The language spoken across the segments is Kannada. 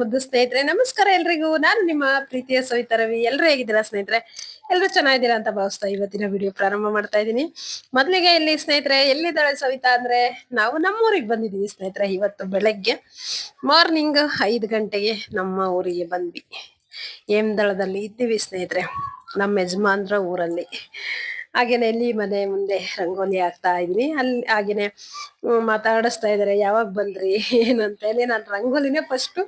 ಮುದ್ದು ಸ್ನೇಹಿತರೆ, ನಮಸ್ಕಾರ ಎಲ್ರಿಗೂ. ನಾನು ನಿಮ್ಮ ಪ್ರೀತಿಯ ಸವಿತಾ ರವಿ ಎಲ್ಲರೂ ಹೇಗಿದ್ದೀರಾ ಸ್ನೇಹಿತರೆ? ಎಲ್ಲರೂ ಚೆನ್ನಾಗಿದ್ದೀರಾ ಅಂತ ಭಾವಿಸ್ತಾ ಇವತ್ತಿನ ವಿಡಿಯೋ ಪ್ರಾರಂಭ ಮಾಡ್ತಾ ಇದ್ದೀನಿ. ಮೊದಲಿಗೆ ಇಲ್ಲಿ ಸ್ನೇಹಿತರೆ, ಎಲ್ಲಿದ್ದಾಳೆ ಸವಿತಾ ಅಂದ್ರೆ, ನಾವು ನಮ್ಮೂರಿಗೆ ಬಂದಿದ್ದೀವಿ ಸ್ನೇಹಿತರೆ ಇವತ್ತು ಬೆಳಗ್ಗೆ. ಮಾರ್ನಿಂಗ್ ಐದು ಗಂಟೆಗೆ ನಮ್ಮ ಊರಿಗೆ ಬಂದ್ವಿ. ಹೇಮದಳದಲ್ಲಿ ಇದ್ದೀವಿ ಸ್ನೇಹಿತರೆ, ನಮ್ಮ ಯಜಮಾನ್ರ ಊರಲ್ಲಿ. ಹಾಗೇನೆ ಇಲ್ಲಿ ಮನೆ ಮುಂದೆ ರಂಗೋಲಿ ಹಾಕ್ತಾ ಇದೀನಿ ಅಲ್ಲಿ ಹಾಗೇನೆ ಮಾತಾಡಿಸ್ತಾ ಇದಾರೆ ಯಾವಾಗ ಬಂದ್ರಿ ಏನಂತ ಹೇಳಿ ನಾನು ರಂಗೋಲಿನೇ ಫಸ್ಟ್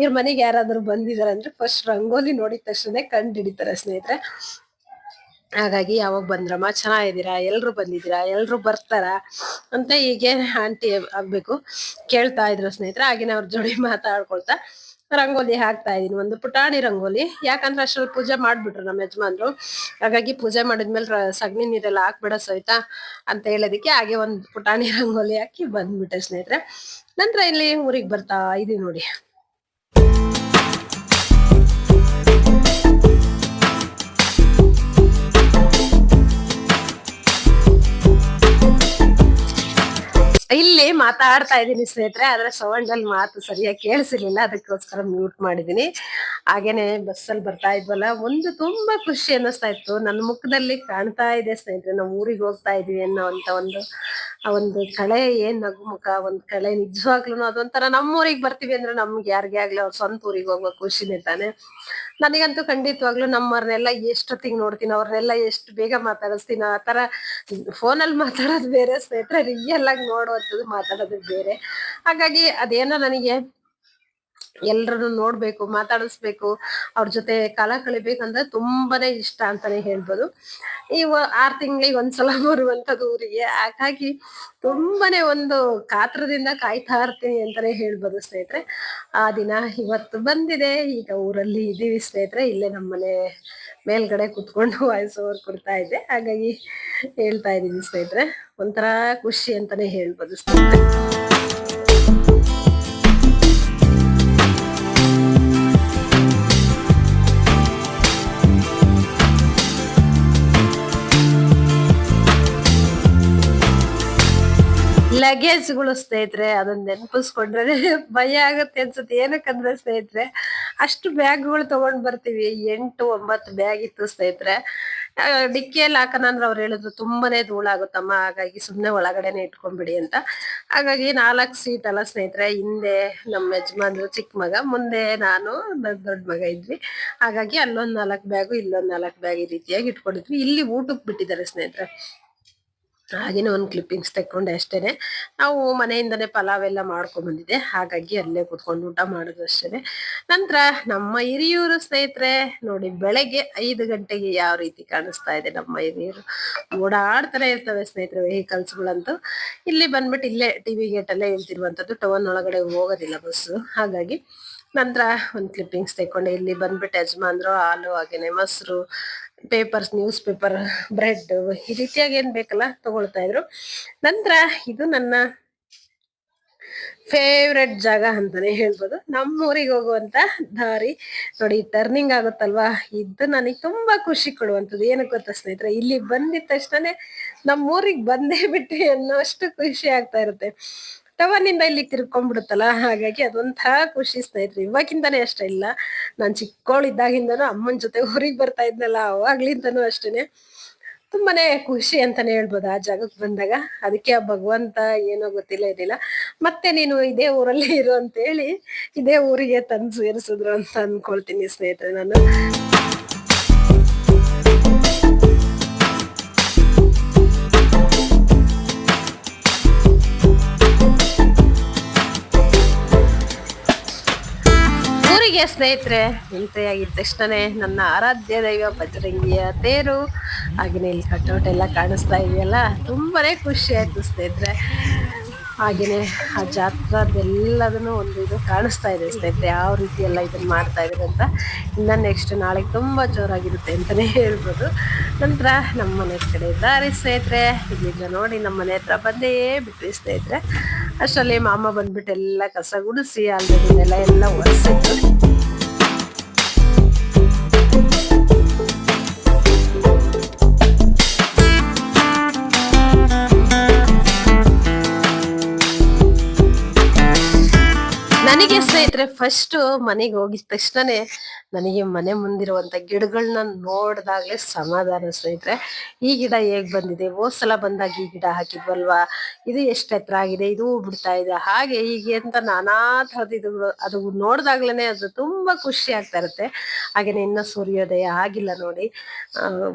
ಇವ್ರ ಮನೆಗೆ ಯಾರಾದ್ರೂ ಬಂದಿದಾರೆ ಅಂದ್ರೆ ಫಸ್ಟ್ ರಂಗೋಲಿ ನೋಡಿದ ತಕ್ಷಣ ಕಂಡು ಹಿಡಿತಾರೆ ಸ್ನೇಹಿತರೆ. ಹಾಗಾಗಿ ಯಾವಾಗ ಬಂದ್ರಮ್ಮ, ಚೆನ್ನಾಗಿದ್ದೀರಾ ಎಲ್ಲರೂ ಬಂದಿದ್ದೀರಾ ಎಲ್ಲರೂ ಬರ್ತಾರಾ ಅಂತ ಹೀಗೆ ಆಂಟಿ ಆಗ್ಬೇಕು, ಕೇಳ್ತಾ ಇದ್ರು ಸ್ನೇಹಿತರೆ. ಹಾಗೇನೆ ಅವ್ರ ಜೋಡಿ ಮಾತಾಡ್ಕೊಳ್ತಾ ರಂಗೋಲಿ ಹಾಕ್ತಾ ಇದೀನಿ. ಒಂದು ಪುಟಾಣಿ ರಂಗೋಲಿ. ಯಾಕಂದ್ರೆ ಅಷ್ಟ್ರಲ್ಲಿ ಪೂಜೆ ಮಾಡ್ಬಿಟ್ರು ನಮ್ಮ ಯಜಮಾನ್ರು. ಹಾಗಾಗಿ ಪೂಜೆ ಮಾಡಿದ್ಮೇಲೆ ಸಗಣಿ ನೀರೆಲ್ಲ ಹಾಕ್ಬೇಡ ಸವಿತಾ ಅಂತ ಹೇಳೋದಕ್ಕೆ ಹಾಗೆ ಒಂದು ಪುಟಾಣಿ ರಂಗೋಲಿ ಹಾಕಿ ಬಂದ್ಬಿಟ್ಟೆ ಸ್ನೇಹಿತರೆ. ನಂತರ ಇಲ್ಲಿ ಊರಿಗೆ ಬರ್ತಾ ಇದೀವಿ ನೋಡಿ. ಇಲ್ಲಿ ಮಾತಾಡ್ತಾ ಇದ್ದೀನಿ ಸ್ನೇಹಿತರೆ, ಆದ್ರೆ ಸೌಂಡ್ ಅಲ್ಲಿ ಮಾತು ಸರಿಯಾಗಿ ಕೇಳಿಸಿರ್ಲಿಲ್ಲ, ಅದಕ್ಕೋಸ್ಕರ ಮ್ಯೂಟ್ ಮಾಡಿದೀನಿ ಹಾಗೇನೆ ಬಸ್ಸಲ್ಲಿ ಬರ್ತಾ ಇದ್ವಲ್ಲ, ಒಂದು ತುಂಬಾ ಖುಷಿ ಅನ್ನಿಸ್ತಾ ಇತ್ತು. ನನ್ನ ಮುಖದಲ್ಲಿ ಕಾಣ್ತಾ ಇದೆ ಸ್ನೇಹಿತರೆ, ನಾವು ಊರಿಗೆ ಹೋಗ್ತಾ ಇದೀವಿ ಅನ್ನೋ ಅಂತ ಒಂದು, ಆ ಒಂದು ಕಳೆ, ಏನ್ ನಗು ಮುಖ, ಒಂದ್ ಕಳೆ ನಿಜವಾಗ್ಲೂ ಅದೊಂಥರ ನಮ್ಮೂರಿಗೆ ಬರ್ತೀವಿ ಅಂದ್ರೆ ನಮ್ಗೆ ಯಾರಿಗೆ ಆಗ್ಲಿ ಅವ್ರ ಸ್ವಂತ ಊರಿಗೆ ಹೋಗುವ ಖುಷಿನೇ ತಾನೆ. ನನಗಂತೂ ಖಂಡಿತವಾಗ್ಲೂ ನಮ್ಮವ್ರನ್ನೆಲ್ಲ ಎಷ್ಟೊತ್ತಿಗೆ ನೋಡ್ತೀನಿ, ಅವ್ರನ್ನೆಲ್ಲ ಎಷ್ಟು ಬೇಗ ಮಾತಾಡಿಸ್ತೀನಿ, ಆ ತರ ಫೋನಲ್ಲಿ ಮಾತಾಡೋದು ಬೇರೆ, ಸ್ನೇಹಿತರೆ ರಿಯಲ್ ಆಗಿ ನೋಡುವಂಥದ್ದು ಮಾತಾಡೋದು ಬೇರೆ. ಹಾಗಾಗಿ ಅದೇನೋ ನನಗೆ ಎಲ್ರನ್ನು ನೋಡ್ಬೇಕು, ಮಾತಾಡಿಸ್ಬೇಕು, ಅವ್ರ ಜೊತೆ ಕಾಲ ಕಳಿಬೇಕಂದ್ರೆ ತುಂಬಾನೇ ಇಷ್ಟ ಅಂತಾನೆ ಹೇಳ್ಬೋದು. ಇವ ಆರ್ ತಿಂಗಳಿಗೆ ಒಂದ್ಸಲ ಬರುವಂತದ್ದು ಊರಿಗೆ. ಹಾಗಾಗಿ ತುಂಬಾನೇ ಒಂದು ಕಾತ್ರದಿಂದ ಕಾಯ್ತಾ ಇರ್ತೀನಿ ಅಂತಾನೆ ಹೇಳ್ಬೋದು ಸ್ನೇಹಿತರೆ. ಆ ದಿನ ಇವತ್ತು ಬಂದಿದೆ. ಈಗ ಊರಲ್ಲಿ ಇದೀವಿ ಸ್ನೇಹಿತರೆ. ಇಲ್ಲೇ ನಮ್ಮನೆ ಮೇಲ್ಗಡೆ ಕುತ್ಕೊಂಡು ವಾಯ್ಸ್ ಓವರ್ ಕೊಡ್ತಾ ಇದ್ದೆ. ಹಾಗಾಗಿ ಹೇಳ್ತಾ ಇದ್ದೀನಿ ಸ್ನೇಹಿತರೆ. ಒಂಥರ ಖುಷಿ ಅಂತಾನೆ ಹೇಳ್ಬೋದು ಸ್ನೇಹಿತರೆ. ಲಗೇಜ್ಗಳು ಸ್ನೇಹಿತರೆ, ಅದನ್ನ ನೆನಪಿಸ್ಕೊಂಡ್ರೆ ಭಯ ಆಗುತ್ತೆ ಅನ್ಸುತ್ತೆ. ಏನಕ್ಕಂದ್ರೆ ಸ್ನೇಹಿತರೆ, ಅಷ್ಟು ಬ್ಯಾಗ್ಗಳು ತಗೊಂಡ್ ಬರ್ತೀವಿ. ಎಂಟು, ಒಂಬತ್ತು ಬ್ಯಾಗ್ ಇತ್ತು ಸ್ನೇಹಿತರೆ. ಡಿಕ್ಕಿಯಲ್ಲಿ ಹಾಕೋಣ ಅಂದ್ರೆ ಅವ್ರು ಹೇಳಿದ್ರು, ತುಂಬಾನೇ ಧೂಳಾಗುತ್ತಮ್ಮ ಹಾಗಾಗಿ ಸುಮ್ಮನೆ ಒಳಗಡೆನೆ ಇಟ್ಕೊಂಡ್ಬಿಡಿ ಅಂತ. ಹಾಗಾಗಿ ನಾಲ್ಕು ಸೀಟ್ ಅಲ್ಲ ಸ್ನೇಹಿತರೆ, ಹಿಂದೆ ನಮ್ಮ ಯಜಮಾನ್ರು, ಚಿಕ್ಕ ಮಗ, ಮುಂದೆ ನಾನು ದೊಡ್ಡ ಮಗ ಇದ್ವಿ. ಹಾಗಾಗಿ ಅಲ್ಲೊಂದ್ ನಾಲ್ಕು ಬ್ಯಾಗು, ಇಲ್ಲೊಂದ್ ನಾಲ್ಕು ಬ್ಯಾಗ್ ಈ ರೀತಿಯಾಗಿ ಇಟ್ಕೊಂಡಿದ್ವಿ. ಇಲ್ಲಿ ಊಟಕ್ಕೆ ಬಿಟ್ಟಿದ್ದಾರೆ ಸ್ನೇಹಿತರೆ. ಹಾಗೇನೆ ಒಂದು ಕ್ಲಿಪ್ಪಿಂಗ್ಸ್ ತೆಕ್ಕೊಂಡೆ ಅಷ್ಟೇನೆ. ನಾವು ಮನೆಯಿಂದನೇ ಪಲಾವ್ ಎಲ್ಲ ಮಾಡ್ಕೊಂಡ್ಬಂದಿದ್ದೆ ಹಾಗಾಗಿ ಅಲ್ಲೇ ಕೂತ್ಕೊಂಡು ಊಟ ಮಾಡೋದು ಅಷ್ಟೇ ನಂತರ ನಮ್ಮ ಹಿರಿಯೂರು ಸ್ನೇಹಿತರೆ, ನೋಡಿ ಬೆಳಗ್ಗೆ ಐದು ಗಂಟೆಗೆ ಯಾವ ರೀತಿ ಕಾಣಿಸ್ತಾ ಇದೆ ನಮ್ಮ ಹಿರಿಯೂರು. ಓಡಾಡ್ತಾನೆ ಇರ್ತವೆ ಸ್ನೇಹಿತರೆ ವೆಹಿಕಲ್ಸ್ಗಳಂತೂ ಇಲ್ಲಿ ಬಂದ್ಬಿಟ್ಟು ಇಲ್ಲೇ ಟಿ ವಿ ಗೇಟಲ್ಲೇ ಅಲ್ಲೇ ಟೌನ್ ಒಳಗಡೆ ಹೋಗೋದಿಲ್ಲ ಬಸ್ಸು ಹಾಗಾಗಿ ನಂತರ ಒಂದು ಕ್ಲಿಪ್ಪಿಂಗ್ಸ್ ತೆಕ್ಕೊಂಡೆ. ಇಲ್ಲಿ ಬಂದ್ಬಿಟ್ಟು ಯಜಮಾನ್ರು, ಹಾಲು, ಹಾಗೇನೆ ಮೊಸರು ಪೇಪರ್ಸ್ ನ್ಯೂಸ್ ಪೇಪರ್ ಬ್ರೆಡ್ ಈ ರೀತಿಯಾಗಿ ಏನ್ ಬೇಕಲ್ಲ ತಗೊಳ್ತಾ ಇದ್ರು. ನಂತರ ಇದು ನನ್ನ ಫೇವ್ರೆಟ್ ಜಾಗ ಅಂತಾನೆ ಹೇಳ್ಬೋದು. ನಮ್ಮೂರಿಗೆ ಹೋಗುವಂತ ದಾರಿ ನೋಡಿ ಟರ್ನಿಂಗ್ ಆಗುತ್ತಲ್ವಾ? ಇದು ನನಗೆ ತುಂಬಾ ಖುಷಿ ಕೊಡುವಂಥದ್ದು. ಏನಕ್ಕೆ ಗೊತ್ತಾ ಸ್ನೇಹಿತರೆ, ಇಲ್ಲಿ ಬಂದಿದ ತಕ್ಷಣನೇ ನಮ್ಮೂರಿಗೆ ಬಂದೇ ಬಿಟ್ಟೆ ಅನ್ನೋಷ್ಟು ಖುಷಿ ಆಗ್ತಾ ಇರುತ್ತೆ. ಟವನಿಂದ ಇಲ್ಲಿ ತಿರ್ಕೊಂಡ್ಬಿಡುತ್ತಲ್ಲ? ಹಾಗಾಗಿ ಅದೊಂಥರ ಖುಷಿ ಸ್ನೇಹಿತರು. ಇವಾಗಿಂದಾನೆ ಅಷ್ಟೇ ಇಲ್ಲ. ನಾನು ಚಿಕ್ಕವಳಿದ್ದಾಗಿಂದನೂ ಅಮ್ಮನ ಜೊತೆ ಊರಿಗೆ ಬರ್ತಾ ಇದ್ನಲ್ಲ, ಅವಾಗ್ಲಿಂದನೂ ಅಷ್ಟೇನೆ. ತುಂಬಾನೇ ಖುಷಿ ಅಂತಾನೆ ಹೇಳ್ಬೋದು ಆ ಜಾಗಕ್ಕೆ ಬಂದಾಗ. ಅದಕ್ಕೆ ಆ ಭಗವಂತ ಏನೋ ಗೊತ್ತಿಲ್ಲ ಇರಲಿಲ್ಲ ಮತ್ತೆ ನೀನು ಇದೇ ಊರಲ್ಲಿ ಇರು ಅಂತ ಹೇಳಿ ಇದೇ ಊರಿಗೆ ತಂದು ಸೇರಿಸಿದ್ರು ಅಂತ ಅನ್ಕೊಳ್ತೀನಿ ಸ್ನೇಹಿತರೆ ನಾನು. ಸ್ನೇಹಿತರೆ ಆಗಿದ ತಕ್ಷಣನೇ ನನ್ನ ಆರಾಧ್ಯ ದೈವ ಬಜರಂಗಿಯ ತೇರು ಹಾಗೆಯೇ ಇಲ್ಲಿ ಕಟೌಟ್ ಎಲ್ಲ ಕಾಣಿಸ್ತಾ ಇದೆಯಲ್ಲ? ತುಂಬಾನೇ ಖುಷಿ ಆಯ್ತು ಸ್ನೇಹಿತರೆ. ಹಾಗೆಯೇ ಆ ಜಾತ್ರದೆಲ್ಲದನ್ನು ಒಂದು ಇದು ಕಾಣಿಸ್ತಾ ಇದೆ ಸ್ನೇಹಿತರೆ, ಯಾವ ರೀತಿ ಎಲ್ಲ ಇದನ್ನ ಮಾಡ್ತಾ ಇದ್ದಾರೆ ಅಂತ. ಇನ್ನ ನೆಕ್ಸ್ಟ್ ನಾಳೆಗೆ ತುಂಬಾ ಜೋರಾಗಿರುತ್ತೆ ಅಂತಲೇ ಹೇಳ್ಬೋದು. ನಂತರ ನಮ್ಮ ಮನೆ ಕಡೆ ಇದ್ದಾರೆ ಸ್ನೇಹಿತರೆ. ಇಲ್ಲಿಂದ ನೋಡಿ ನಮ್ಮ ಮನೆ ಹತ್ರ ಬಂದೇ ಬಿಟ್ವಿ ಸ್ನೇಹಿತರೆ. ಅಷ್ಟರಲ್ಲಿ ಮಾಮ ಬಂದ್ಬಿಟ್ಟು ಎಲ್ಲ ಕಸ ಗುಡಿಸಿ ಅಲ್ಲಿ ಎಲ್ಲ ಒರೆಸಿದ್ರು. ಸ್ನೇಹಿತರೆ ಫಸ್ಟ್ ಮನೆಗೆ ಹೋಗಿದ ತಕ್ಷಣನೇ ನನಗೆ ಮನೆ ಮುಂದಿರುವಂತ ಗಿಡಗಳನ್ನ ನೋಡ್ದಾಗ್ಲೇ ಸಮಾಧಾನ ಸ್ನೇಹಿತರೆ. ಈ ಗಿಡ ಹೇಗ್ ಬಂದಿದೆ? ಹೋದ್ ಸಲ ಬಂದಾಗ ಈ ಗಿಡ ಹಾಕಿದ್ವಲ್ವಾ? ಇದು ಎಷ್ಟು ಎತ್ತರ ಆಗಿದೆ? ಇದು ಬಿಡ್ತಾ ಇದೆ? ಹಾಗೆ ಹೀಗೆ ಅಂತ ನಾನಾ ತರದ ಇದು ಅದು ನೋಡ್ದಾಗ್ಲೇನೆ ಅದು ತುಂಬಾ ಖುಷಿ ಆಗ್ತಾ ಇರುತ್ತೆ. ಹಾಗೇನೆ ಇನ್ನ ಸೂರ್ಯೋದಯ ಆಗಿಲ್ಲ ನೋಡಿ.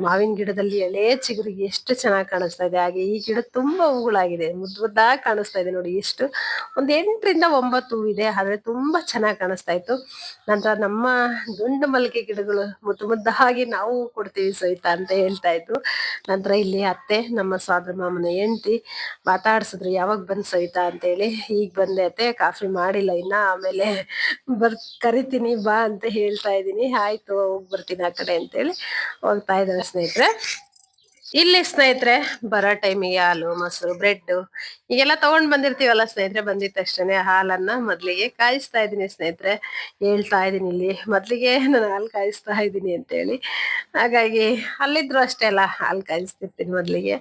ಮಾವಿನ ಗಿಡದಲ್ಲಿ ಎಳೆ ಚಿಗುರಿಗೆ ಎಷ್ಟು ಚೆನ್ನಾಗಿ ಕಾಣಿಸ್ತಾ ಇದೆ. ಹಾಗೆ ಈ ಗಿಡ ತುಂಬಾ ಹೂಗಳಾಗಿದೆ. ಮುದ್ದು ಮುದ್ದಾಗಿ ಕಾಣಿಸ್ತಾ ಇದೆ ನೋಡಿ ಎಷ್ಟು. ಒಂದ್ ಎಂಟರಿಂದ ಒಂಬತ್ತು ಇದೆ ಆದ್ರೆ ತುಂಬಾ ಚೆನ್ನಾಗಿ ಕಾಣಿಸ್ತಾ ಇತ್ತು ನಂತರ ನಮ್ಮ ದುಂಡು ಮಲ್ಲಿಗೆ ಗಿಡಗಳು ಮುದ್ದು ಮುದ್ದಾಗಿ ನಾವು ಕೊಡ್ತೀವಿ ಸಹಿತ ಅಂತ ಹೇಳ್ತಾ ಇದ್ರು ನಂತರ ಇಲ್ಲಿ ಅತ್ತೆ, ನಮ್ಮ ಸ್ವಾದ್ರ ಮಾಮನ ಹೆಂಡತಿ ಮಾತಾಡ್ಸಿದ್ರು, ಯಾವಾಗ ಬಂದು ಸೋಯಿತಾ ಅಂತ ಹೇಳಿ ಈಗ ಬಂದೆ ಅತ್ತೆ, ಕಾಫಿ ಮಾಡಿಲ್ಲ, ಇನ್ನ ಆಮೇಲೆ ಬರ್, ಕರಿತೀನಿ, ಬಾ ಅಂತ ಹೇಳ್ತಾ ಇದ್ದೀನಿ ಆಯ್ತು, ಹೋಗ್ ಬರ್ತೀನಿ ಆ ಕಡೆ ಅಂತೇಳಿ ಹೋಗ್ತಾ ಇದ್ದಾರೆ ಸ್ನೇಹಿತರೆ. ಇಲ್ಲಿ ಸ್ನೇಹಿತರೆ, ಬರೋ ಟೈಮಿಗೆ ಹಾಲು, ಮೊಸರು ಬ್ರೆಡ್ ಈಗೆಲ್ಲ ತಗೊಂಡ್ ಬಂದಿರ್ತೀವಲ್ಲ ಸ್ನೇಹಿತರೆ, ಬಂದಿದ ತಕ್ಷಣ ಹಾಲನ್ನ ಮೊದ್ಲಿಗೆ ಕಾಯಿಸ್ತಾ ಇದ್ದೀನಿ ಸ್ನೇಹಿತರೆ. ಹೇಳ್ತಾ ಇದ್ದೀನಿ ಇಲ್ಲಿ, ಮೊದ್ಲಿಗೆ ನಾನು ಹಾಲು ಕಾಯಿಸ್ತಾ ಇದ್ದೀನಿ ಅಂತೇಳಿ. ಹಾಗಾಗಿ ಅಲ್ಲಿದ್ರು ಅಷ್ಟೇ ಅಲ್ಲ, ಹಾಲು ಕಾಯಿಸ್ತಿರ್ತೀನಿ ಮೊದ್ಲಿಗೆ.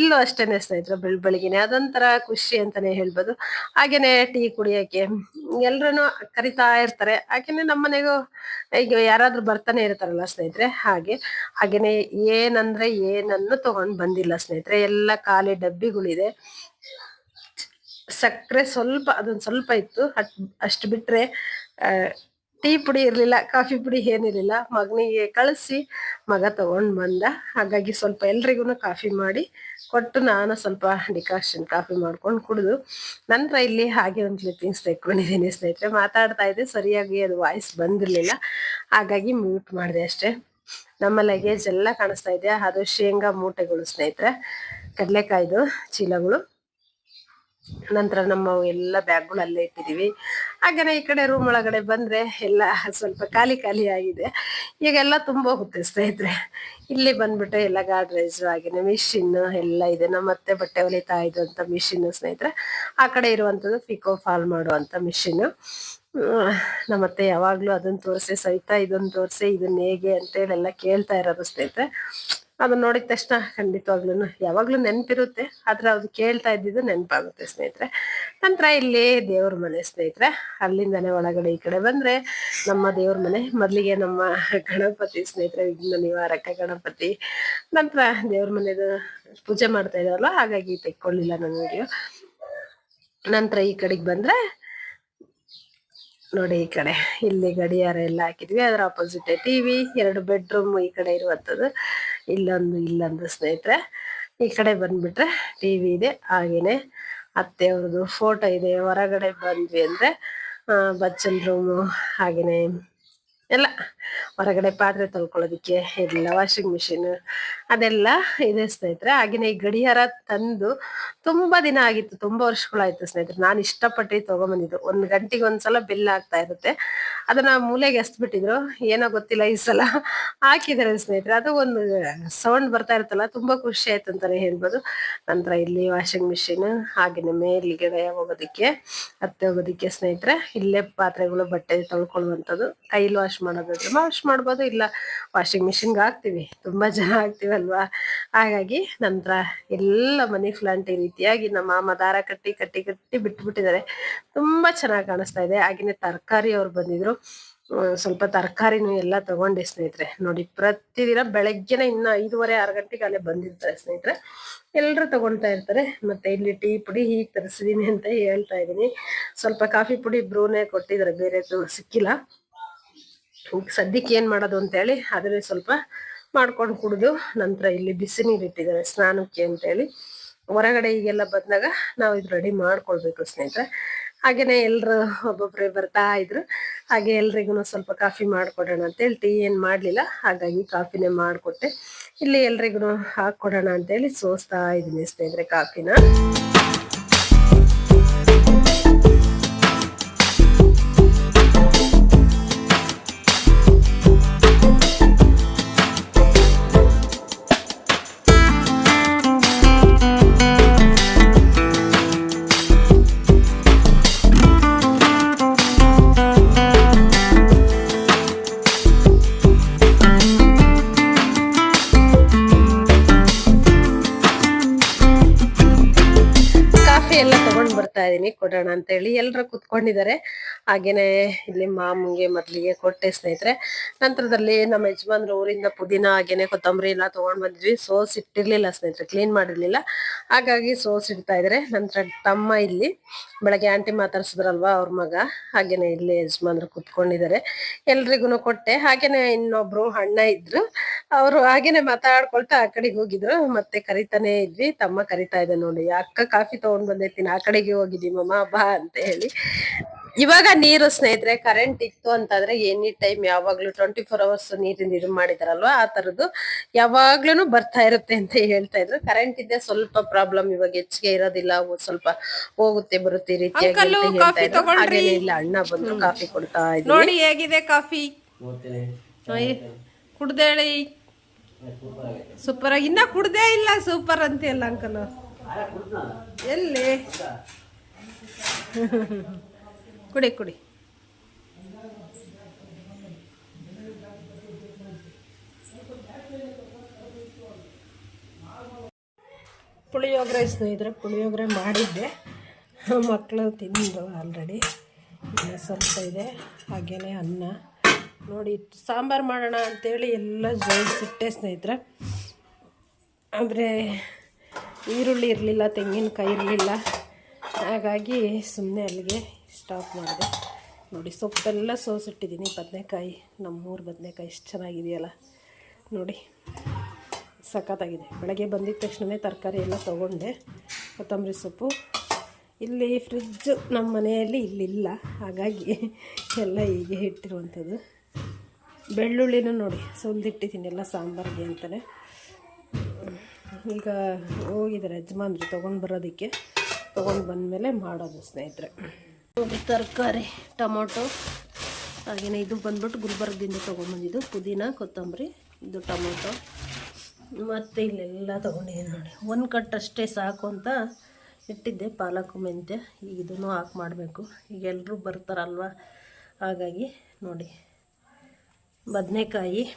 ಇಲ್ಲೂ ಅಷ್ಟೇನೆ ಸ್ನೇಹಿತರೆ, ಬೆಳ್, ಬೆಳಿಗ್ಗೆನೆ. ಅದೊಂಥರ ಖುಷಿ ಅಂತಾನೆ ಹೇಳ್ಬೋದು. ಹಾಗೇನೆ ಟೀ ಕುಡಿಯಕ್ಕೆ ಎಲ್ರೂ ಕರಿತಾ ಇರ್ತಾರೆ. ಹಾಗೇನೆ ನಮ್ಮ ಮನೆಗೂ ಈಗ ಯಾರಾದ್ರೂ ಬರ್ತಾನೆ ಇರ್ತಾರಲ್ಲ ಸ್ನೇಹಿತರೆ, ಹಾಗೆ. ಹಾಗೇನೆ ಏನಂದ್ರೆ ಏನನ್ನು ತಗೊಂಡ್ ಬಂದಿಲ್ಲ ಸ್ನೇಹಿತರೆ. ಎಲ್ಲ ಖಾಲಿ ಡಬ್ಬಿಗಳಿದೆ. ಸಕ್ಕರೆ ಸ್ವಲ್ಪ, ಅದೊಂದು ಸ್ವಲ್ಪ ಇತ್ತು. ಅಷ್ಟು ಬಿಟ್ರೆ ಟೀ ಪುಡಿ ಇರಲಿಲ್ಲ, ಕಾಫಿ ಪುಡಿ ಏನಿರಲಿಲ್ಲ. ಮಗನಿಗೆ ಕಳಿಸಿ ಮಗ ತಗೊಂಡ್ ಬಂದ. ಹಾಗಾಗಿ ಸ್ವಲ್ಪ ಎಲ್ರಿಗೂ ಕಾಫಿ ಮಾಡಿ ಕೊಟ್ಟು ನಾನು ಸ್ವಲ್ಪ ಡಿಕಾಷನ್ ಕಾಫಿ ಮಾಡ್ಕೊಂಡು ಕುಡಿದು ನಂತರ ಇಲ್ಲಿ ಹಾಗೆ ಒಂದು ಕ್ಲಿಪ್ಪಿಂಗ್ಸ್ ತೆಕ್ಕೊಂಡಿದ್ದೀನಿ ಸ್ನೇಹಿತರೆ. ಮಾತಾಡ್ತಾ ಇದ್ದೆ. ಸರಿಯಾಗಿ ಅದು ವಾಯ್ಸ್ ಬಂದಿರಲಿಲ್ಲ. ಹಾಗಾಗಿ ಮ್ಯೂಟ್ ಮಾಡಿದೆ ಅಷ್ಟೇ. ನಮ್ಮ ಲಗೇಜ್ ಎಲ್ಲ ಕಾಣಿಸ್ತಾ ಇದೆ. ಅದು ಶೇಂಗಾ ಮೂಟೆಗಳು ಸ್ನೇಹಿತರೆ. ಕಡಲೆಕಾಯ್ದು, ಚೀಲಗಳು. ನಂತರ ನಮ್ಮ ಎಲ್ಲ ಬ್ಯಾಗ್ಗಳು ಅಲ್ಲೇ ಇಟ್ಟಿದೀವಿ ಹಾಗೇನೆ ಈ ಕಡೆ ರೂಮ್ ಒಳಗಡೆ ಬಂದ್ರೆ ಎಲ್ಲ ಸ್ವಲ್ಪ ಖಾಲಿ ಖಾಲಿ ಆಗಿದೆ. ಈಗೆಲ್ಲ ತುಂಬ ಹೋಗುತ್ತೆ ಸ್ನೇಹಿತರೆ. ಇಲ್ಲಿ ಬಂದ್ಬಿಟ್ಟು ಎಲ್ಲ ಗಾಡ್ರೇಜ್ ಹಾಗೇನೆ ಮಿಷಿನ್ ಎಲ್ಲ ಇದೆ. ನಮ್ಮ ಅತ್ತೆ ಬಟ್ಟೆ ಹೊಲಿತಾ ಇದ್ದಂತ ಮಿಷಿನ್ ಸ್ನೇಹಿತರೆ. ಆ ಕಡೆ ಇರುವಂತದ್ದು ಪಿಕೋ ಫಾಲ್ ಮಾಡುವಂತ ಮಿಷಿನ್ ನಮ್ಮತ್ತೆ ಯಾವಾಗ್ಲೂ ಅದನ್ನ ತೋರಿಸಿ ಸಹಿತ ಇದನ್ನ ತೋರಿಸಿ ಇದನ್ನ ಹೇಗೆ ಅಂತೇಳೆಲ್ಲ ಕೇಳ್ತಾ ಇರೋದು ಸ್ನೇಹಿತರೆ ಅದನ್ನ ನೋಡಿದ ತಕ್ಷಣ ಖಂಡಿತವಾಗ್ಲೂ ಯಾವಾಗ್ಲೂ ನೆನಪಿರುತ್ತೆ, ಆದ್ರೆ ಅದು ಕೇಳ್ತಾ ಇದ್ದಿದ್ದು ನೆನಪಾಗುತ್ತೆ ಸ್ನೇಹಿತರೆ. ನಂತರ ಇಲ್ಲಿ ದೇವ್ರ ಮನೆ ಸ್ನೇಹಿತರೆ, ಅಲ್ಲಿಂದನೇ ಒಳಗಡೆ ಈ ಕಡೆ ಬಂದ್ರೆ ನಮ್ಮ ದೇವ್ರ ಮನೆ, ಮೊದಲಿಗೆ ನಮ್ಮ ಗಣಪತಿ ಸ್ನೇಹಿತರೆ, ವಿಘ್ನ ನಿವಾರಕ ಗಣಪತಿ. ನಂತರ ದೇವ್ರ ಮನೆದು ಪೂಜೆ ಮಾಡ್ತಾ ಇದ್ದಾರಲ್ಲ ಹಾಗಾಗಿ ತೆಕ್ಕೊಳ್ಳಿಲ್ಲ ನನ್ನ ವಿಡಿಯೋ ನಂತರ ಈ ಕಡೆಗೆ ಬಂದ್ರೆ ನೋಡಿ ಈ ಕಡೆ. ಇಲ್ಲಿ ಗಡಿಯಾರ ಎಲ್ಲ ಹಾಕಿದ್ವಿ. ಅದರ ಆಪೋಸಿಟ್ ಟಿವಿ ಎರಡು ಬೆಡ್ರೂಮ್ ಈ ಕಡೆ ಇರುವಂಥದ್ದು ಇಲ್ಲೊಂದು ಇಲ್ಲೊಂದು ಸ್ನೇಹಿತರೆ. ಈ ಕಡೆ ಬಂದ್ಬಿಟ್ರೆ ಟಿವಿ ಇದೆ. ಹಾಗೇನೆ ಅತ್ತೆ ಅವ್ರದ್ದು ಫೋಟೋ ಇದೆ. ಹೊರಗಡೆ ಬಂದ್ವಿ ಅಂದ್ರೆ ಬಚ್ಚನ್ ರೂಮು ಹಾಗೇನೆ ಎಲ್ಲ ಹೊರಗಡೆ ಪಾತ್ರೆ ತೊಳ್ಕೊಳ್ಳೋದಕ್ಕೆ ಎಲ್ಲ ವಾಷಿಂಗ್ ಮಿಷಿನ್ ಅದೆಲ್ಲ ಇದೆ ಸ್ನೇಹಿತರೆ ಹಾಗೆಯೇ ಈ ಗಡಿಯಾರ ತಂದು ತುಂಬಾ ದಿನ ಆಗಿತ್ತು, ತುಂಬಾ ವರ್ಷಗಳಾಯ್ತು ಸ್ನೇಹಿತರೆ. ನಾನು ಇಷ್ಟಪಟ್ಟು ತಗೊಂಬಂದಿದ್ದು. ಒಂದ್ ಗಂಟೆಗೆ ಒಂದ್ಸಲ ಬಿಲ್ ಆಗ್ತಾ ಇರುತ್ತೆ. ಅದನ್ನ ಮೂಲೆಗೆ ಎಸ್ತ್ ಬಿಟ್ಟಿದ್ರು ಏನೋ ಗೊತ್ತಿಲ್ಲ ಈ ಸಲ ಹಾಕಿದ್ದಾರೆ ಸ್ನೇಹಿತರೆ. ಅದು ಒಂದು ಸೌಂಡ್ ಬರ್ತಾ ಇರುತ್ತಲ್ಲ, ತುಂಬಾ ಖುಷಿ ಆಯ್ತು ಅಂತಾನೆ ಹೇಳ್ಬೋದು. ನಂತರ ಇಲ್ಲಿ ವಾಷಿಂಗ್ ಮಿಷಿನ್ ಹಾಗೇನೆ ಮೇಲ್ಗಡೆ ಹೋಗೋದಕ್ಕೆ ಹತ್ತೆ ಹೋಗೋದಕ್ಕೆ ಸ್ನೇಹಿತರೆ, ಇಲ್ಲೇ ಪಾತ್ರೆಗಳು, ಬಟ್ಟೆ ತೊಳ್ಕೊಳ್ಳುವಂಥದ್ದು, ಕೈಲಿ ವಾಶ್ ಮಾಡೋದಾದ್ರೆ ವಾಶ್ ಮಾಡ್ಬೋದು, ಇಲ್ಲ ವಾಷಿಂಗ್ ಮಿಷಿನ್ಗೆ ಹಾಕ್ತೀವಿ. ತುಂಬಾ ಜನ ಹಾಕ್ತೀವಲ್ವಾ? ಹಾಗಾಗಿ ನಂತರ ಎಲ್ಲ ಮನಿ ಪ್ಲಾಂಟ್ ಈ ರೀತಿಯಾಗಿ ನಮ್ಮ ಮಾಮ ದಾರ ಕಟ್ಟಿ ಕಟ್ಟಿ ಕಟ್ಟಿ ಬಿಟ್ಬಿಟ್ಟಿದ್ದಾರೆ. ತುಂಬಾ ಚೆನ್ನಾಗಿ ಕಾಣಿಸ್ತಾ ಇದೆ. ಹಾಗೆಯೇ ತರಕಾರಿ ಅವ್ರು ಬಂದಿದ್ರು. ಸ್ವಲ್ಪ ತರಕಾರಿನೂ ಎಲ್ಲ ತಗೊಂಡೆ ಸ್ನೇಹಿತರೆ. ನೋಡಿ, ಪ್ರತಿದಿನ ಬೆಳಗ್ಗೆನೆ ಇನ್ನ ಐದುವರೆ, ಆರು ಗಂಟೆಗೆ ಅಲ್ಲೇ ಬಂದಿರ್ತಾರೆ ಸ್ನೇಹಿತರೆ. ಎಲ್ಲರೂ ತಗೊಳ್ತಾ ಇರ್ತಾರೆ. ಮತ್ತೆ ಇಲ್ಲಿ ಟೀ ಪುಡಿ ಹೀಗೆ ತರಿಸಿದೀನಿ ಅಂತ ಹೇಳ್ತಾ ಇದೀನಿ ಸ್ವಲ್ಪ ಕಾಫಿ ಪುಡಿ ಬ್ರೂನೇ ಕೊಟ್ಟಿದ್ದಾರೆ. ಬೇರೆ ಸಿಕ್ಕಿಲ್ಲ. ಸದ್ಯಕ್ಕೆ ಏನು ಮಾಡೋದು ಅಂತ ಹೇಳಿ ಅದನ್ನೇ ಸ್ವಲ್ಪ ಮಾಡ್ಕೊಂಡು ಕುಡಿದು ನಂತರ ಇಲ್ಲಿ ಬಿಸಿ ನೀರು ಇಟ್ಟಿದ್ದಾರೆ ಸ್ನಾನಕ್ಕೆ ಅಂತ ಹೇಳಿ ಹೊರಗಡೆ ಈಗೆಲ್ಲ ಬಂದಾಗ ನಾವು ಇದು ರೆಡಿ ಮಾಡ್ಕೊಳ್ಬೇಕು ಸ್ನೇಹಿತರೆ. ಹಾಗೇನೆ ಎಲ್ಲರೂ ಒಬ್ಬೊಬ್ಬರೇ ಬರ್ತಾ ಇದ್ರು, ಹಾಗೆ ಎಲ್ರಿಗೂ ಸ್ವಲ್ಪ ಕಾಫಿ ಮಾಡ್ಕೊಡೋಣ ಅಂತೇಳಿ, ಟೀ ಏನು ಮಾಡಲಿಲ್ಲ, ಹಾಗಾಗಿ ಕಾಫಿನೇ ಮಾಡಿಕೊಟ್ಟೆ. ಇಲ್ಲಿ ಎಲ್ರಿಗೂ ಹಾಕ್ಕೊಡೋಣ ಅಂತೇಳಿ ಸೋಸ್ತಾ ಇದ್ದೀನಿ ಸ್ನೇಹಿತರೆ ಕಾಫಿನ. ಅಂತ ಹೇಳಿ ಎಲ್ರು ಕುತ್ಕೊಂಡಿದ್ದಾರೆ. ಹಾಗೇನೆ ಇಲ್ಲಿ ಮಾಮುಗೆ ಮೊದಲಿಗೆ ಕೊಟ್ಟೆ ಸ್ನೇಹಿತರೆ. ನಂತರದಲ್ಲಿ ನಮ್ಮ ಯಜಮಾನ್ರ ಊರಿಂದ ಪುದೀನ ಹಾಗೇನೆ ಕೊತ್ತಂಬರಿ ಎಲ್ಲ ತಗೊಂಡ್ ಬಂದ್ವಿ. ಸೋಸ್ ಇಟ್ಟಿರ್ಲಿಲ್ಲ ಸ್ನೇಹಿತರೆ ಕ್ಲೀನ್ ಮಾಡಿರಲಿಲ್ಲ. ಹಾಗಾಗಿ ಸೋಸ್ ಇಡ್ತಾ ಇದ್ದಾರೆ ನಂತರ ತಮ್ಮ ಇಲ್ಲಿ ಬೆಳಗ್ಗೆ ಆಂಟಿ ಮಾತಾಡ್ಸಿದ್ರಲ್ವಾ ಅವ್ರ ಮಗ, ಹಾಗೇನೆ ಇಲ್ಲಿ ಯಜಮಾನ್ರು ಕುತ್ಕೊಂಡಿದ್ದಾರೆ. ಎಲ್ರಿಗೂ ಕೊಟ್ಟೆ. ಹಾಗೇನೆ ಇನ್ನೊಬ್ರು ಅಣ್ಣ ಇದ್ರು. ಅವರು ಹಾಗೇನೆ ಮಾತಾಡ್ಕೊಳ್ತಾ ಆ ಕಡೆಗೆ ಹೋಗಿದ್ರು. ಮತ್ತೆ ಕರಿತಾನೆ ಇದ್ವಿ. ತಮ್ಮ ಕರಿತಾ ಇದೆ ನೋಡಿ. ಅಕ್ಕ ಕಾಫಿ ತಗೊಂಡ್ ಬಂದೈತಿನ ಆ ಕಡೆಗೆ ಹೋಗಿದ್ದೀವಿ ಮಮ್ಮ ಬಾ ಅಂತ ಹೇಳಿ. ಇವಾಗ ನೀರು ಸ್ನೇಹಿತರೆ ಕರೆಂಟ್ ಇತ್ತು ಅಂತಂದ್ರೆ ಎನಿ ಟೈಮ್ ಯಾವಾಗ್ಲೂ ಟ್ವೆಂಟಿ ಫೋರ್ ಅವರ್ಸ್ ನೀರಿಂದ ಇದು ಮಾಡಿದಾರಲ್ವಾ? ಆ ತರದ್ದು ಯಾವಾಗ್ಲೂ ಬರ್ತಾ ಇರುತ್ತೆ ಅಂತ ಹೇಳ್ತಾ ಇದ್ರು. ಕರೆಂಟ್ ಇದ್ದೆ ಸ್ವಲ್ಪ ಪ್ರಾಬ್ಲಮ್ ಇವಾಗ ಹೆಚ್ಚಿಗೆ ಇರೋದಿಲ್ಲ. ಸ್ವಲ್ಪ ಹೋಗುತ್ತೆ ಬರುತ್ತೆ ಈ ರೀತಿಯಾಗಿ ಹಾಗೇನೆ ಇಲ್ಲ ಅಣ್ಣ ಬಂದು ಕಾಫಿ ಕೊಡ್ತಾ ಇದ್ರು ನೋಡಿ ಹೇಗಿದೆ ಕಾಫಿ ಕುಡ್ದೇಳಿ ಸೂಪರ್ ಆಗಿ ಇನ್ನ ಕುಡ್ದೇ ಇಲ್ಲ ಸೂಪರ್ ಅಂತೀಯಲ್ಲ ಅಂಕಲ್ ಎಲ್ಲಿ? ಕುಡಿ, ಕೊಡಿ. ಪುಳಿಯೋಗರೆ ಸ್ನೇಹಿತರೆ, ಪುಳಿಯೋಗರೆ ಮಾಡಿದ್ದೆ. ಮಕ್ಕಳು ತಿಂದು ಆಲ್ರೆಡಿ ಸ್ವಲ್ಪ ಇದೆ. ಹಾಗೇ ಅನ್ನ. ನೋಡಿ, ಸಾಂಬಾರು ಮಾಡೋಣ ಅಂತೇಳಿ ಎಲ್ಲ ಜೋಡಿಸಿಟ್ಟೆ ಸ್ನೇಹಿತರೆ. ಆದರೆ ಈರುಳ್ಳಿ ಇರಲಿಲ್ಲ, ತೆಂಗಿನಕಾಯಿ ಇರಲಿಲ್ಲ. ಹಾಗಾಗಿ ಸುಮ್ಮನೆ ಅಲ್ಲಿಗೆ ಸ್ಟಾಪ್ ಮಾಡಿದೆ. ನೋಡಿ, ಸೊಪ್ಪೆಲ್ಲ ಸೋಸಿಟ್ಟಿದ್ದೀನಿ. ಬದನೆಕಾಯಿ, ನಮ್ಮೂರು ಬದನೆಕಾಯಿ ಎಷ್ಟು ಚೆನ್ನಾಗಿದೆಯಲ್ಲ. ನೋಡಿ, ಸಖತ್ತಾಗಿದೆ. ಬೆಳಗ್ಗೆ ಬಂದಿದ ತಕ್ಷಣವೇ ತರಕಾರಿ ಎಲ್ಲ ತೊಗೊಂಡೆ. ಕೊತ್ತಂಬರಿ ಸೊಪ್ಪು. ಇಲ್ಲಿ ಫ್ರಿಜ್ಜು ನಮ್ಮ ಮನೆಯಲ್ಲಿ ಇಲ್ಲಿಲ್ಲ. ಹಾಗಾಗಿ ಎಲ್ಲ ಹೀಗೆ ಇಟ್ಟಿರುವಂಥದ್ದು. ಬೆಳ್ಳುಳ್ಳಿನೂ ನೋಡಿ, ಸುಲಿದಿಟ್ಟಿದ್ದೀನಿ ಎಲ್ಲ ಸಾಂಬಾರಿಗೆ ಅಂತಲೇ ಈಗ ಹೋಗಿದ್ದಾರೆ ಯಜಮಾನ್ರು, ತೊಗೊಂಡು ಬರೋದಕ್ಕೆ. ತೊಗೊಂಡು ಬಂದಮೇಲೆ ಮಾಡೋದು ಸ್ನೇಹಿತರೆ. ತರಕಾರಿ, ಟೊಮೊಟೊ ಹಾಗೆಯೇ ಇದು ಬಂದ್ಬಿಟ್ಟು ಗುಲ್ಬರ್ಗದಿಂದ ತೊಗೊಂಬಂದಿದ್ದು ಪುದೀನ, ಕೊತ್ತಂಬರಿ, ಇದು ಟೊಮೊಟೊ. ಮತ್ತು ಇಲ್ಲೆಲ್ಲ ತೊಗೊಂಡಿದ್ದೀನಿ ನೋಡಿ. ಒಂದು ಕಟ್ ಅಷ್ಟೇ ಸಾಕು ಅಂತ ಇಟ್ಟಿದ್ದೆ, ಪಾಲಕು, ಮೆಂತ್ಯ. ಈಗ ಇದನ್ನು ಹಾಕಿ ಮಾಡಬೇಕು. ಈಗ ಎಲ್ಲರೂ ಬರ್ತಾರಲ್ವ? ಹಾಗಾಗಿ ನೋಡಿ. ಬದನೆಕಾಯಿ.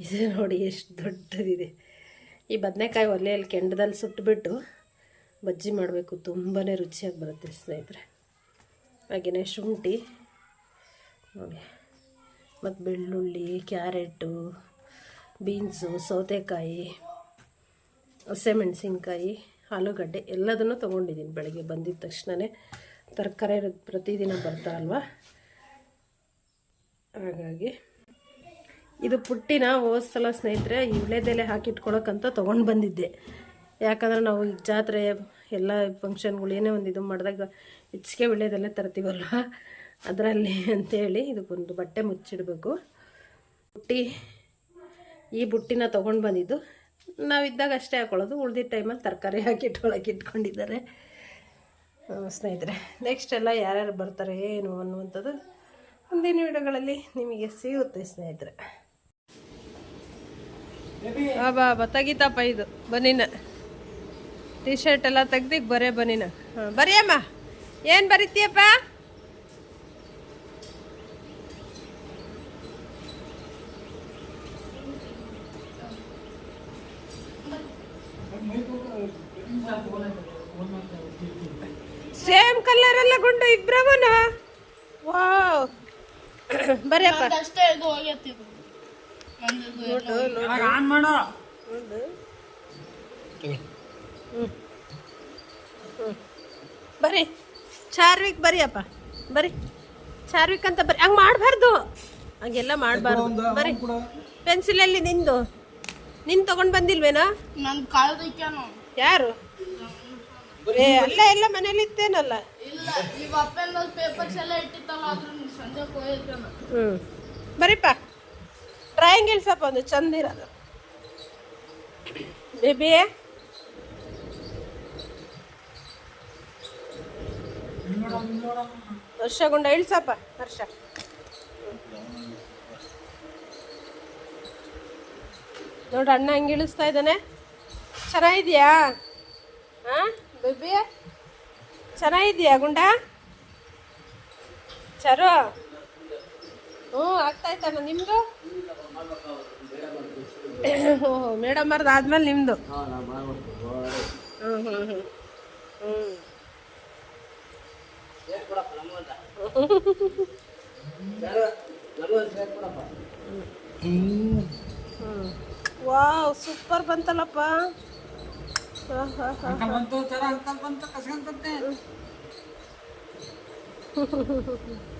ಇದು ನೋಡಿ ಎಷ್ಟು ದೊಡ್ಡದಿದೆ. ಈ ಬದನೆಕಾಯಿ ಒಲೆಯಲ್ಲಿ ಕೆಂಡದಲ್ಲಿ ಸುಟ್ಟುಬಿಟ್ಟು ಬಜ್ಜಿ ಮಾಡಬೇಕು. ತುಂಬಾ ರುಚಿಯಾಗಿ ಬರುತ್ತೆ ಸ್ನೇಹಿತರೆ. ಹಾಗೆಯೇ ಶುಂಠಿ ನೋಡಿ ಮತ್ತು ಬೆಳ್ಳುಳ್ಳಿ, ಕ್ಯಾರೆಟು, ಬೀನ್ಸು, ಸೌತೆಕಾಯಿ ಹಸಿಮೆಣಸಿನ್ಕಾಯಿ ಆಲೂಗಡ್ಡೆ ಎಲ್ಲದನ್ನು ತೊಗೊಂಡಿದ್ದೀನಿ ಬೆಳಗ್ಗೆ. ಬಂದಿದ್ದ ತಕ್ಷಣವೇ ತರಕಾರಿ ಪ್ರತಿದಿನ ಬರ್ತಾರಲ್ವ ಹಾಗಾಗಿ ಇದು ಪುಟ್ಟಿನ ಹೋದ ಸಲ ಸ್ನೇಹಿತರೆ ಈ ಹಾಕಿಟ್ಕೊಳಕ್ಕಂತ ತೊಗೊಂಡು ಬಂದಿದ್ದೆ. ಯಾಕಂದರೆ ನಾವು ಈಗ ಜಾತ್ರೆ ಎಲ್ಲ ಫಂಕ್ಷನ್ಗಳು ಏನೇ ಒಂದು ಇದು ಮಾಡಿದಾಗ ಹೆಚ್ಚಿಗೆ ವಿಳೆದೆಲೆ ತರ್ತೀವಲ್ವ? ಅದರಲ್ಲಿ ಅಂಥೇಳಿ ಇದಕ್ಕೊಂದು ಬಟ್ಟೆ ಮುಚ್ಚಿಡಬೇಕು. ಬುಟ್ಟಿ, ಈ ಬುಟ್ಟಿನ ತೊಗೊಂಡು ಬಂದಿದ್ದು. ನಾವಿದ್ದಾಗ ಅಷ್ಟೇ ಹಾಕೊಳ್ಳೋದು. ಉಳ್ದಿದ್ದ ಟೈಮಲ್ಲಿ ತರಕಾರಿ ಹಾಕಿ ಇಟ್ಕೊಳಕ್ಕೆ ಇಟ್ಕೊಂಡಿದ್ದಾರೆ. ಸ್ನೇಹಿತರೆ ನೆಕ್ಸ್ಟ್ ಎಲ್ಲ ಯಾರ್ಯಾರು ಬರ್ತಾರೆ, ಏನು ಅನ್ನುವಂಥದ್ದು ಮುಂದಿನ ವಿಡಿಯೋಗಳಲ್ಲಿ ನಿಮಗೆ ಸಿಗುತ್ತೆ ಸ್ನೇಹಿತರೆ. ಬಾ ಬಾ, ತೆಗಿತಪ್ಪ ಇದು. ಬನ್ನಿನ. ಟೀ ಶರ್ಟ್ ಎಲ್ಲ ತೆಗ್ದಿಗ್ ಬರೇ ಬನ್ನಿನ. ಹಾಂ ಬರಿಯಮ್ಮ ಏನು ಬರೀತೀಯಪ್ಪ? ಸೇಮ್ ಕಲರ್ ಎಲ್ಲ ಗುಂಡು ಇಬ್ರವನ? ವಾವ್ ಬರಿಯಪ್ಪ. ಅಷ್ಟೇ ಇದು ಹೋಗೈತಿದು ನೋಡು ನೋಡು. ಬರ್ರಿ ಚಾರ್ವಿಕ್ ಬರಿಯಪ್ಪ ಬರಿ. ಚಾರ್ವಿಕ್ ಅಂತ ಬರೀ. ಹಂಗೆ ಮಾಡಬಾರ್ದು. ಹಂಗೆಲ್ಲ ಮಾಡಬಾರ್ದು. ಬರಿ. ಪೆನ್ಸಿಲ್ ಅಲ್ಲಿ ನಿಂದು. ನಿನ್ ತಗೊಂಡ್ ಬಂದಿಲ್ವೇನಾ? ಯಾರು? ಏ ಅಲ್ಲ ಎಲ್ಲ ಮನೇಲಿ ಇತ್ತೇನಲ್ಲ? ಇಲ್ಲ ಈ ಅಪ್ಪೆಲ್ಲ ಪೇಪರ್ಸ್ ಎಲ್ಲ ಇಟ್ಟಿತ್ತಲ್ಲ ಅದ್ರ ಸಂಜೆ ಹೋಗೈತೇನು ಹ್ಞೂ ಬರೀಪ್ಪ. ಡ್ರಾಯಿಂಗ್ ಇಲ್ಸಪ್ಪ ಒಂದು ಚಂದ ಇರೋದು. ಬೇಬಿ ವರ್ಷ ಗುಂಡ ಇಳ್ಸಪ್ಪ ವರ್ಷ ನೋಡು ಅಣ್ಣ ಹಂಗೆ ಇಳಿಸ್ತಾ ಇದ್ದಾನೆ. ಚೆನ್ನಾಗಿದೆಯಾ? ಹಾಂ ಬೇಬಿ? ಚೆನ್ನಾಗಿದೆಯಾ ಗುಂಡ? ಚರು. ಹ್ಞೂ ಆಗ್ತಾ ನಿಮ್ಮದು ಮೇಡಮ್ ಅವ್ರದ್ದು ಆದ್ಮೇಲೆ ನಿಮ್ಮದು ಹ್ಞೂ ಹ್ಞೂ ಹ್ಞೂ ವಾವ್ ಸೂಪರ್ ಬಂತಲ್ಲಪ್ಪ. ಬಂತು ಅಂಕಲ್ ಬಂತು ಕಸ್ಕೊಂತಂತೆ